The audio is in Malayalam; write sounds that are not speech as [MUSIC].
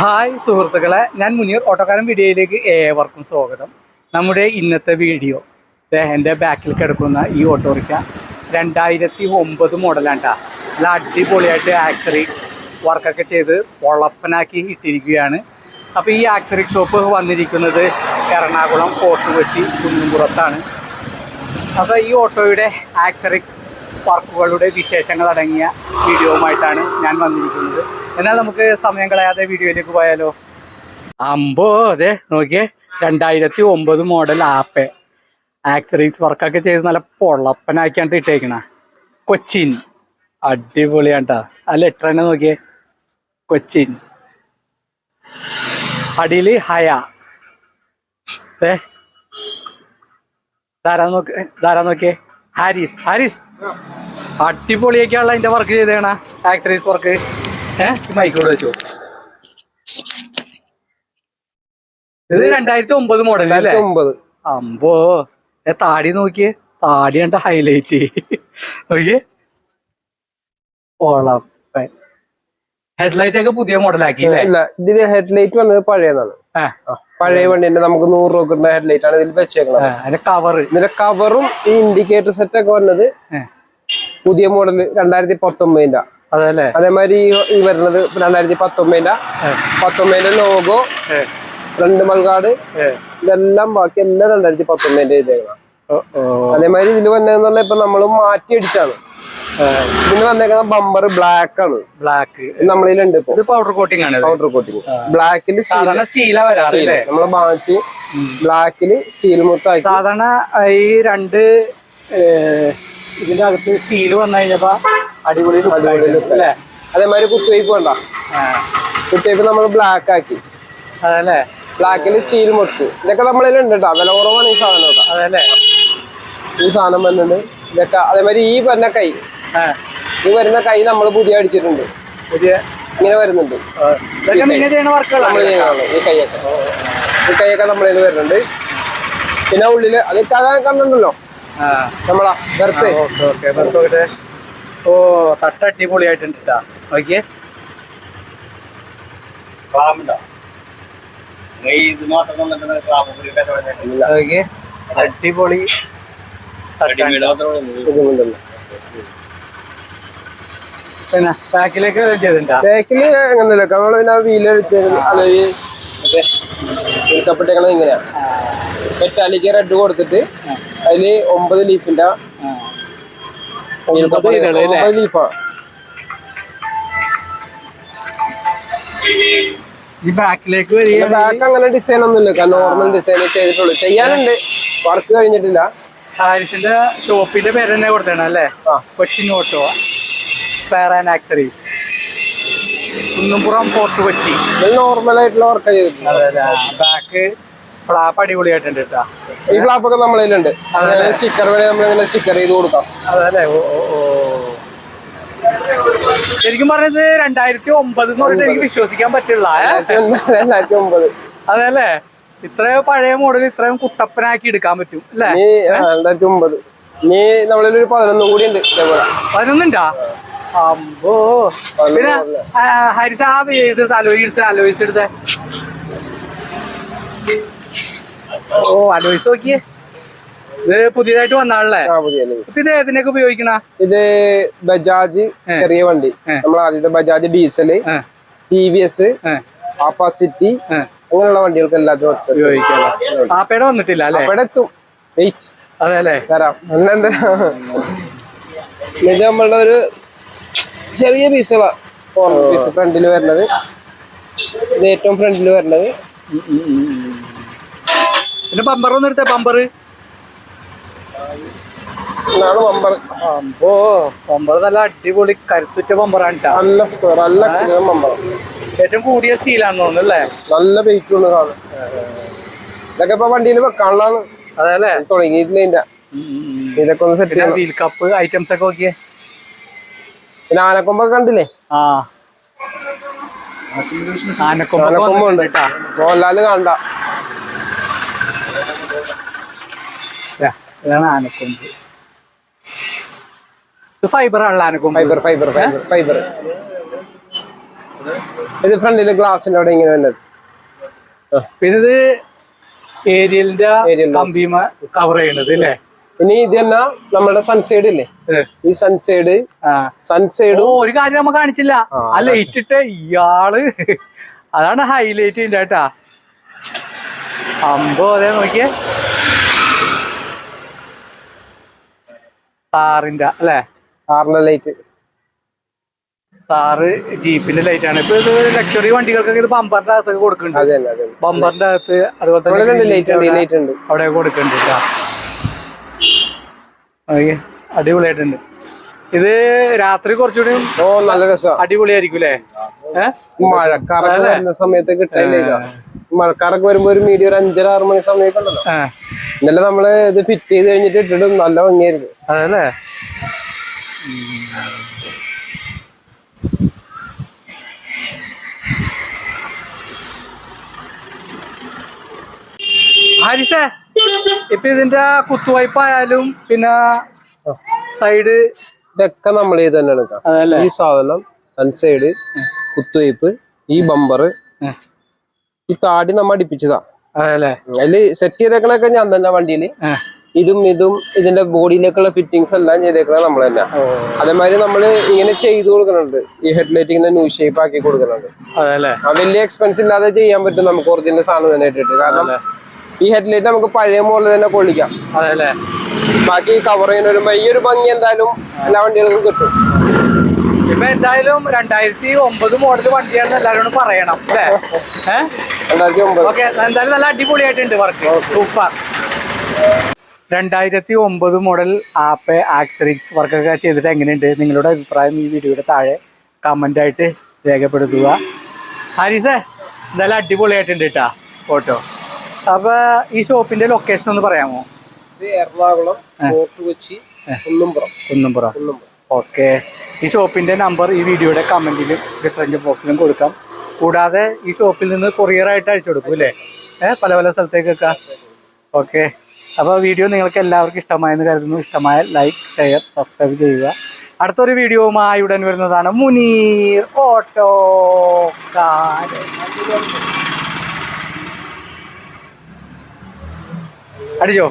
ഹായ് സുഹൃത്തുക്കളെ ഞാൻ മുനീർ. ഓട്ടോക്കാരൻ വീഡിയോയിലേക്ക് ഏവർക്കും സ്വാഗതം. നമ്മുടെ ഇന്നത്തെ വീഡിയോ എന്റെ ബാക്കിൽ കിടക്കുന്ന ഈ ഓട്ടോറിക്ഷ രണ്ടായിരത്തി ഒമ്പത് മോഡലാണ് കേട്ടോ നല്ല അടിപൊളിയായിട്ട് ആക്സറി വർക്കൊക്കെ ചെയ്ത് പൊളപ്പനാക്കി ഇട്ടിരിക്കുകയാണ്. അപ്പോൾ ഈ ആക്സറി ഷോപ്പ് വന്നിരിക്കുന്നത് എറണാകുളം ഫോർട്ട് കൊച്ചി കുന്നുംപുറത്താണ്. അപ്പോൾ ഈ ഓട്ടോയുടെ ആക്സറി വർക്കുകളുടെ വിശേഷങ്ങൾ അടങ്ങിയ വീഡിയോവുമായിട്ടാണ് ഞാൻ വന്നിരിക്കുന്നത്. എന്നാൽ നമുക്ക് സമയം കളയാതെ വീഡിയോയിലേക്ക് പോയാലോ? അമ്പോ അതെ നോക്കിയേ. രണ്ടായിരത്തി ഒമ്പത് മോഡൽ ആപ്പ് ആക്സറീസ് വർക്കൊക്കെ ചെയ്ത് നല്ല പൊള്ളപ്പനാക്കിയാണ്ട് ഇട്ടേക്കണ. കൊച്ചിൻ. അടിപൊളിയാണ്ടാ. ആ ലെറ്റർ തന്നെ നോക്കിയേ? കൊച്ചിൻ. അടിയിൽ ഹയ. ഏ ധാരാ നോക്ക് ധാരാ നോക്കിയേ? ഹാരിസ് ഹാരിസ്. അടിപൊളിയൊക്കെയാണല്ലോ അതിന്റെ വർക്ക് ചെയ്തേണ ആക്സറീസ് വർക്ക് മൈക്കോട് വെച്ചു. ഇത് രണ്ടായിരത്തി ഒമ്പത് മോഡൽ അല്ലേ? ഒമ്പത് അമ്പോ താടി നോക്കിയേ. താടി കണ്ട ഹൈലൈറ്റ് നോക്കിയേ. ഓളപ്പൻ ഹെഡ്ലൈറ്റ് ഒക്കെ പുതിയ മോഡലാക്കി ഇതിൽ ഹെഡ്ലൈറ്റ് വന്നത് പഴയതാണ്. പഴയ വണ്ടിന്റെ നമുക്ക് നൂറ് രൂപ ഹെഡ്ലൈറ്റ് ആണ് ഇതിൽ വെച്ചേക്കുന്നത് കവർ അതിന്റെ ഇതിന്റെ കവറും ഈ ഇൻഡിക്കേറ്റർ സെറ്റ് ഒക്കെ വന്നത് പുതിയ മോഡൽ രണ്ടായിരത്തി പത്തൊമ്പതിന്റെ അതേമാതിരി ഈ- വരുന്നത് രണ്ടായിരത്തി പത്തൊമ്പതിന്റെ പത്തൊമ്പതിന്റെ ലോഗോ രണ്ട് മങ്കാട് ഇതെല്ലാം ബാക്കി എല്ലാം രണ്ടായിരത്തി പത്തൊമ്പതിന്റെ ഓ അതേമാതിരി ഇതിൽ വന്നതെന്നുള്ള ഇപ്പൊ നമ്മൾ മാറ്റി അടിച്ചാണ്. ഇതിന് വന്നേക്കുന്ന ബമ്പർ ബ്ലാക്ക് ആണ്. ബ്ലാക്ക് നമ്മളിലുണ്ട് പൗഡർ കോട്ടിംഗ് ആണ്. പൗഡർ കോട്ടിങ് ബ്ലാക്കിൽ സാധാരണ സ്റ്റീലാ വരാറ് നമ്മൾ മാറ്റി ബ്ലാക്കിൽ സ്റ്റീൽ മുത്താക്കി സാധാരണ ഈ രണ്ട് ഇതിന്റെ അകത്ത് സ്റ്റീൽ വന്നു കഴിഞ്ഞപ്പോ അടിപൊളി അല്ലേ അതേമാതിരി കുത്തുവയ്പ് വേണ്ട. കുത്തുവയ്പ് നമ്മൾ ബ്ലാക്ക് ആക്കി. അതല്ലേ? ബ്ലാക്കിൽ സ്റ്റീൽ മുട്ട് ഇതൊക്കെ നമ്മളിൽ ഉണ്ട് കേട്ടോ വില കുറവാണ് ഈ സാധനം കേട്ടോ അതല്ലേ? ഈ സാധനം വരുന്നുണ്ട് ഇതൊക്കെ അതേമാതിരി ഈ വരുന്ന കൈ. ഈ വരുന്ന കൈ നമ്മൾ പുതിയ അടിച്ചിട്ടുണ്ട്. പുതിയ? ഇങ്ങനെ വരുന്നുണ്ട്. നമ്മൾ ചെയ്യുന്നതാണ് ഈ കൈയൊക്കെ. ഈ കൈയൊക്കെ നമ്മളിൽ വരുന്നുണ്ട്. പിന്നെ ഉള്ളിൽ അത് കണ്ടിട്ടുണ്ടല്ലോ. നമ്മളാ ബെർത്ത്. ഓക്കെ ഓക്കെ നോക്കട്ടെ. ഓ തട്ട അടിപൊളിയായിട്ടുണ്ട് കേട്ടാ നോക്കിയേ. അടിപൊളി പിന്നെ ബാക്കിലേക്ക് ബാക്കിൽ എങ്ങനെയല്ല നമ്മൾ പിന്നെ വീൽ അലവി കപ്പിട്ടേക്കണത് ഇങ്ങനെയാ. മെറ്റാലിക്ക് റെഡ് കൊടുത്തിട്ട് അതിൽ ഒമ്പത് ലീഫിന്റെ ഒമ്പത് ലീഫാ ഈ ബാക്കിലേക്ക് ബാക്ക് അങ്ങനെ ഡിസൈൻ ഒന്നുമില്ല നോർമൽ ഡിസൈൻ ചെയ്തിട്ടുള്ളൂ. ചെയ്യാനുണ്ട്. വർക്ക് കഴിഞ്ഞിട്ടില്ല. ഹാരിസിന്റെ ഷോപ്പിന്റെ പേര് തന്നെ കൊടുത്തതാണ് അല്ലേ? Kochi Cochin auto. And accessories Kunnumpuram Fort Kochi. Normal ആയിട്ടുള്ള വർക്ക് ചെയ്തിട്ടുണ്ട് ബാക്ക് ഫ്ലാപ്പ് അടിപൊളിയായിട്ടുണ്ട് കേട്ടോ ഈ ഫ്ലാപ്പൊക്കെ നമ്മളതിലുണ്ട് സ്റ്റിക്കർ വരെ നമ്മളിങ്ങനെ സ്റ്റിക്കർ ചെയ്ത് കൊടുക്കാം. അതല്ലേ? ഓ ഓ ഓ. ശരിക്കും പറഞ്ഞത് രണ്ടായിരത്തി ഒമ്പത് എന്ന് പറഞ്ഞിട്ട് എനിക്ക് വിശ്വസിക്കാൻ പറ്റില്ല. രണ്ടായിരത്തി ഒമ്പത് അതല്ലേ? ഇത്രയും പഴയ മോഡൽ ഇത്രയും കുട്ടപ്പനാക്കി എടുക്കാൻ പറ്റും അല്ലേ? രണ്ടായിരത്തി ഒമ്പത് ഇനി നമ്മളിലൊരു പതിനൊന്നും കൂടി ഉണ്ട് പതിനൊന്നുണ്ടാ? അമ്പോ. പിന്നെ ഹരിത ആ ഇത് അലോയിസ് അലോയിസ് എടുത്ത? ഓ അലോയിസ് നോക്കിയേ. ഇത് പുതിയതായിട്ട് വന്നാളല്ലേ? ഇത് ഏതിനൊക്കെ ഉപയോഗിക്കണ? ഇത് ബജാജ് ചെറിയ വണ്ടി. നമ്മൾ ആദ്യത്തെ ബജാജ് ഡീസൽ ഏ, ടി വി എസ് ആപ്പാസിറ്റി അങ്ങനെയുള്ള വണ്ടികൾക്ക് എല്ലാത്തിനും ഒറ്റ ആപ്പയുടെ വന്നിട്ടില്ല അല്ലേ? അവിടെ എത്തും. അതെ അല്ലേ? തരാം. ഇത് നമ്മളുടെ ഒരു ചെറിയ പീസുകളാണ് പീസ് ഫ്രണ്ടിൽ വരുന്നത്. ഇത് ഏറ്റവും ഫ്രണ്ടിൽ വരുന്നത്. പിന്നെ ബമ്പർ ഒന്ന് എടുത്തേ ബമ്പർ ബമ്പർ അമ്പോ ബമ്പർ നല്ല അടിപൊളി കരുത്തുറ്റ ബമ്പറാണ്. നല്ല സ്ക്വയർ നല്ല ബമ്പർ ഏറ്റവും കൂടിയ സ്റ്റീലാണെന്ന് തോന്നുന്നു അല്ലേ? നല്ല വെയിറ്റ് ഉള്ള സാധനം. ഇതൊക്കെ ഇപ്പൊ വണ്ടിയിൽ വെക്കാനുള്ളതാണ്. അതല്ലേ തുടങ്ങിയിട്ടില്ല ഇതിന്റെ ഇതൊക്കെ ഒന്ന് സെറ്റ് വീൽ കപ്പ് ഐറ്റംസ് ഒക്കെ നോക്കിയേ. പിന്നെ ആനക്കൊമ്പൊക്കെ കണ്ടില്ലേ? ആ. ആനക്കൊമ്പ് ആനക്കൊമ്പ് ഉണ്ട്. കേട്ടാ മോഹൻലാൽ കാണണ്ട. ഇതാണ് ആനക്കൊമ്പ്. ഇത് ഫൈബർ ആണല്ലോ ആനക്കൊമ്പ്. ഫൈബർ ഫൈബർ ഫൈബർ ഫൈബർ ഇത് ഫ്രണ്ടിൽ ഗ്ലാസിന്റെ അവിടെ ഇങ്ങനെ വന്നത്. പിന്നെ ഇത് ഏരിയലിന്റെ കമ്പിമ കവർ ചെയ്യണത് അല്ലേ ഇനി ഇത് തന്നെ നമ്മുടെ സൺസൈഡ് ഇല്ലേ? ഈ സൺസൈഡ് സൺസൈഡ് ഒരു കാര്യം നമ്മ കാണിച്ചില്ല. ആ, ആ ലൈറ്റ് ഇട്ട് ഇയാൾ അതാണ് ഹൈലൈറ്റ് ചെയ്യണ്ട കേട്ടാ. അമ്പോ അതെ നോക്കിയേ. കാറിന്റെ അല്ലെ? കാറിന്റെ ലൈറ്റ് കാറ് ജീപ്പിന്റെ ലൈറ്റ് ആണ്. ഇപ്പൊ ഇത് ലക്ഷറി വണ്ടികൾക്കൊക്കെ ഇത് ബമ്പറിന്റെ അകത്തൊക്കെ കൊടുക്കുന്നുണ്ട്. ബമ്പറിന്റെ അകത്ത് അതുപോലെ തന്നെ അവിടെ കൊടുക്കുന്നുണ്ട് അടിപൊളിയായിട്ടുണ്ട്. ഇത് രാത്രി കുറച്ചുകൂടി ഓ നല്ല രസം. അടിപൊളിയായിരിക്കും അല്ലേ? വരുന്ന സമയത്ത് കിട്ടാനില്ല മഴക്കാറൊക്കെ വരുമ്പോ ഒരു മീഡിയം ഒരു അഞ്ചര ആറ് മണി സമയമൊക്കെ ഉണ്ടല്ലോ. ഇന്നലെ നമ്മൾ ഇത് ഫിറ്റ് ചെയ്ത് കഴിഞ്ഞിട്ട് ഇട്ടിട്ട് നല്ല ഭംഗിയായിരുന്നു. അതല്ലേ? ഹരിസേ ഇപ്പൊ ഇതിന്റെ കുത്തുവായ്പായാലും പിന്നെ സൈഡ് ഇതൊക്കെ നമ്മൾ ഇത് തന്നെയാണ് ഈ സാധനം സൺസൈഡ് കുത്തുവയ്പ് ഈ ബമ്പർ ഈ താടി നമ്മ അടിപ്പിച്ചതാ. അതല്ലേ? അതിൽ സെറ്റ് ചെയ്തേക്കണൊക്കെ ഞാൻ തന്നെ വണ്ടിയിൽ. ഇതും ഇതും ഇതിന്റെ ബോഡിയിലേക്കുള്ള ഫിറ്റിങ്സ് എല്ലാം ചെയ്തേക്കണേ നമ്മൾ തന്നെ. അതേമാതിരി നമ്മൾ ഇങ്ങനെ ചെയ്തു കൊടുക്കുന്നുണ്ട്. ഈ ഹെഡ്ലൈറ്റ് ഇങ്ങനെ ന്യൂ ഷേപ്പ് ആക്കി കൊടുക്കുന്നുണ്ട്. വലിയ എക്സ്പെൻസ് ഇല്ലാതെ ചെയ്യാൻ പറ്റും നമുക്ക് ഒറിജിനൽ സാധനം തന്നെ ഇട്ടിട്ട്. കാരണം ഈ ഹെഡ്ലൈറ്റ് നമുക്ക് പഴയ മോഡൽ തന്നെ കൊള്ളിക്കാം. ബാക്കി കവർ ചെയ്യുന്ന ഒരു ഈ ഒരു ഭംഗി എന്തായാലും എല്ലാ വണ്ടികൾക്കും കിട്ടും. ഇപ്പൊ എന്തായാലും രണ്ടായിരത്തി ഒമ്പത് മോഡൽ വണ്ടിയാണെന്ന് എല്ലാവരോടും പറയണം അല്ലേ? [LAUGHS] ഏഹ് രണ്ടായിരത്തി ഒമ്പത്. ഓക്കെ എന്തായാലും നല്ല അടിപൊളിയായിട്ടുണ്ട് വർക്ക് സൂപ്പർ രണ്ടായിരത്തി ഒമ്പത് മോഡൽ ആപ്പ് ആക്സറിക്സ് വർക്കൊക്കെ ചെയ്തിട്ട് എങ്ങനെയുണ്ട്? നിങ്ങളുടെ അഭിപ്രായം ഈ വീഡിയോയുടെ താഴെ കമന്റ് ആയിട്ട് രേഖപ്പെടുത്തുക. ഹരീസേ നല്ല അടിപൊളിയായിട്ടുണ്ട് കേട്ടാ ഫോട്ടോ അപ്പൊ ഈ ഷോപ്പിന്റെ ലൊക്കേഷൻ ഒന്ന് പറയാമോ? ഇത് എറണാകുളം ഫോർട്ട് കൊച്ചി കുന്നുംപുറം. കുന്നുംപുറം. കുന്നുംപുറം. ഓക്കെ ഈ ഷോപ്പിന്റെ നമ്പർ ഈ വീഡിയോയുടെ കമന്റിലും ഡിഫറന്റ് ബോക്സിലും കൊടുക്കാം. കൂടാതെ ഈ ഷോപ്പിൽ നിന്ന് കൊറിയർ ആയിട്ട് അയച്ചു കൊടുക്കും അല്ലേ? ഏഹ് പല പല സ്ഥലത്തേക്കൊക്കെ. ഓക്കെ അപ്പോൾ വീഡിയോ നിങ്ങൾക്ക് എല്ലാവർക്കും ഇഷ്ടമായെന്ന് കരുതുന്നു. ഇഷ്ടമായ ലൈക്ക് ഷെയർ സബ്സ്ക്രൈബ് ചെയ്യുക. അടുത്തൊരു വീഡിയോവുമായി ഉടൻ വരുന്നതാണ് മുനീർ ഓട്ടോ അടിച്ചോ?